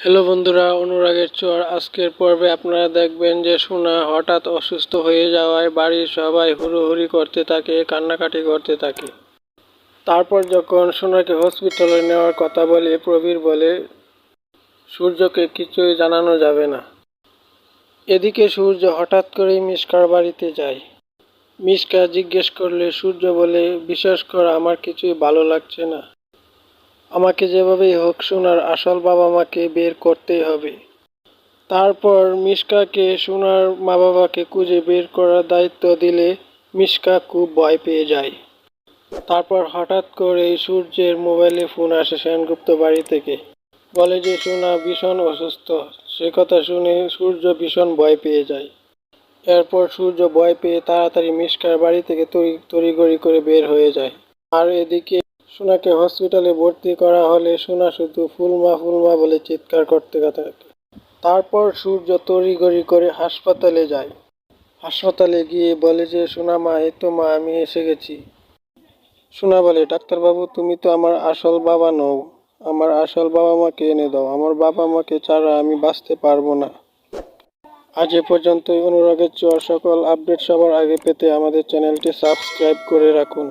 Hello বন্ধুরা, অনুরাগের চর। আজকের পর্বে আপনারা দেখবেন যে সোনা হঠাৎ অসুস্থ হয়ে যাওয়ায় বাড়ির সবাই হুড়োহুড়ি করতে থাকে, কান্নাকাটি করতে থাকে। তারপর যখন সোনাকে হসপিটালে নেওয়ার কথা বলে প্রবীর বলে, সূর্যকে কিছুই জানানো যাবে না। এদিকে সূর্য হঠাৎ করেই মিসকার বাড়িতে যায়। মিসকা জিজ্ঞেস করলে সূর্য বলে, বিশ্বাস কর, আমার কিছুই ভালো লাগছে না। আমাকে যেভাবেই হোক সোনার আসল বাবা মাকে বের করতেই হবে। তারপর মিশকাকে সোনার মা বাবাকে খুঁজে বের করার দায়িত্ব দিলে মিশকা খুব ভয় পেয়ে যায়। তারপর হঠাৎ করে সূর্যের মোবাইলে ফোন আসে সেনগুপ্ত বাড়ি থেকে। বলে যে, সোনা ভীষণ অসুস্থ। সে কথা শুনে সূর্য ভীষণ ভয় পেয়ে যায়। এরপর সূর্য ভয় পেয়ে তাড়াতাড়ি মিশকার বাড়ি থেকে তড়ি তড়িঘড়ি করে বের হয়ে যায়। আর এদিকে সোনাকে হসপিটালে ভর্তি করা হলে সোনা শুধু ফুলমা ফুলমা বলে চিৎকার করতে থাকে। তারপর সূর্য তড়িঘড়ি করে হাসপাতালে যায়। হাসপাতালে গিয়ে বলে যে, সোনা মা এ তো মা, আমি এসে গেছি। সোনা বলে, ডাক্তারবাবু, তুমি তো আমার আসল বাবা নও। আমার আসল বাবা মাকে এনে দাও। আমার বাবা মাকে ছাড়া আমি বাঁচতে পারব না। আজ এ পর্যন্তই। অনুরাগের চর সকল আপডেট সবার আগে পেতে আমাদের চ্যানেলটি সাবস্ক্রাইব করে রাখুন।